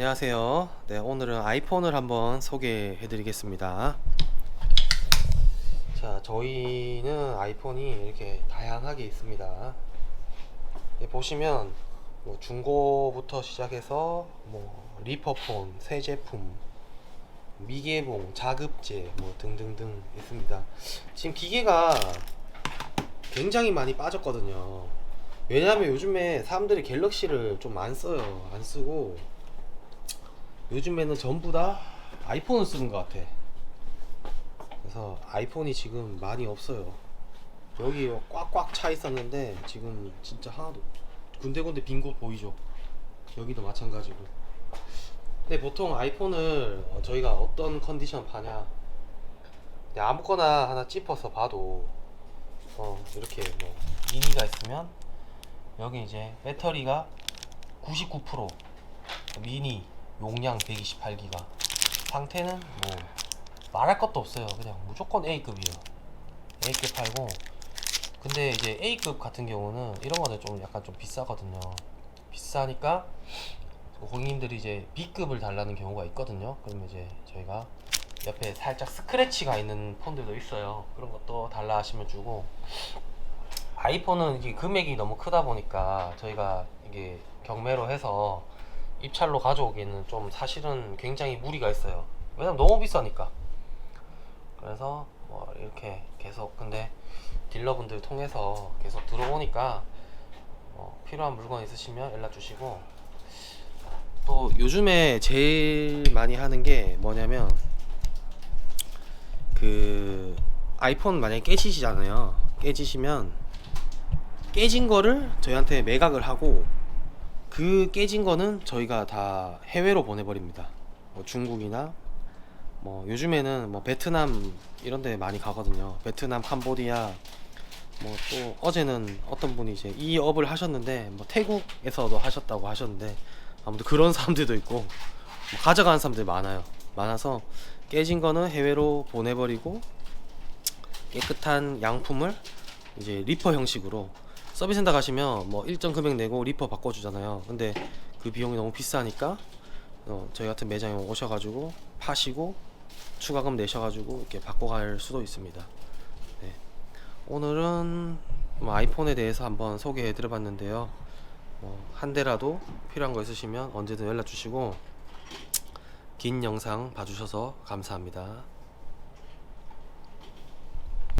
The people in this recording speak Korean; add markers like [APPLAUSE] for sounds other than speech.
안녕하세요. 네, 오늘은 아이폰을 한번 소개해 드리겠습니다. 자, 저희는 아이폰이 이렇게 다양하게 있습니다. 네, 보시면 뭐 중고부터 시작해서 뭐 리퍼폰, 새 제품, 미개봉, 자급제 뭐 등등등 있습니다. 지금 기계가 굉장히 많이 빠졌거든요. 왜냐하면 요즘에 사람들이 갤럭시를 좀 안 써요. 안 쓰고 요즘에는 전부 다 아이폰을 쓰는 것 같아. 그래서 아이폰이 지금 많이 없어요. 여기 꽉꽉 차 있었는데 지금 진짜 하나도 군데군데 빈 곳 보이죠? 여기도 마찬가지고. 근데 보통 아이폰을 어, 저희가 어떤 컨디션 파냐? 아무거나 하나 찝어서 봐도 어 이렇게 뭐 미니가 있으면 여기 이제 배터리가 99% 미니 용량 128기가. 상태는 뭐 말할 것도 없어요. 그냥 무조건 A급이에요. A급 팔고. 근데 이제 A급 같은 경우는 이런 거는 좀 약간 좀 비싸거든요. 비싸니까 고객님들이 이제 B급을 달라는 경우가 있거든요. 그러면 이제 저희가 옆에 살짝 스크래치가 있는 폰들도 있어요. 그런 것도 달라 하시면 주고. 아이폰은 이게 금액이 너무 크다 보니까 저희가 이게 경매로 해서 입찰로 가져오기에는 좀 사실은 굉장히 무리가 있어요. 왜냐면 너무 비싸니까. 그래서 뭐 이렇게 계속 근데 딜러분들 통해서 계속 들어오니까 뭐 필요한 물건 있으시면 연락 주시고 또 요즘에 제일 많이 하는 게 뭐냐면 그 아이폰 만약에 깨지시잖아요. 깨지시면 깨진 거를 저희한테 매각을 하고 그 깨진 거는 저희가 다 해외로 보내버립니다. 뭐 중국이나 뭐 요즘에는 뭐 베트남 이런 데 많이 가거든요. 베트남, 캄보디아 뭐 또 어제는 어떤 분이 이제 이 업을 하셨는데 뭐 태국에서도 하셨다고 하셨는데 아무튼 그런 [LAUGHS] 사람들도 있고 뭐 가져가는 사람들 많아요. 많아서 깨진 거는 해외로 보내버리고 깨끗한 양품을 이제 리퍼 형식으로 서비스 센터 가시면 뭐 일정 금액 내고 리퍼 바꿔주잖아요. 근데 그 비용이 너무 비싸니까 어, 저희 같은 매장에 오셔가지고 파시고 추가금 내셔가지고 이렇게 바꿔갈 수도 있습니다. 네. 오늘은 뭐 아이폰에 대해서 한번 소개해드려봤는데요. 뭐 한 대라도 필요한 거 있으시면 언제든 연락 주시고 긴 영상 봐주셔서 감사합니다.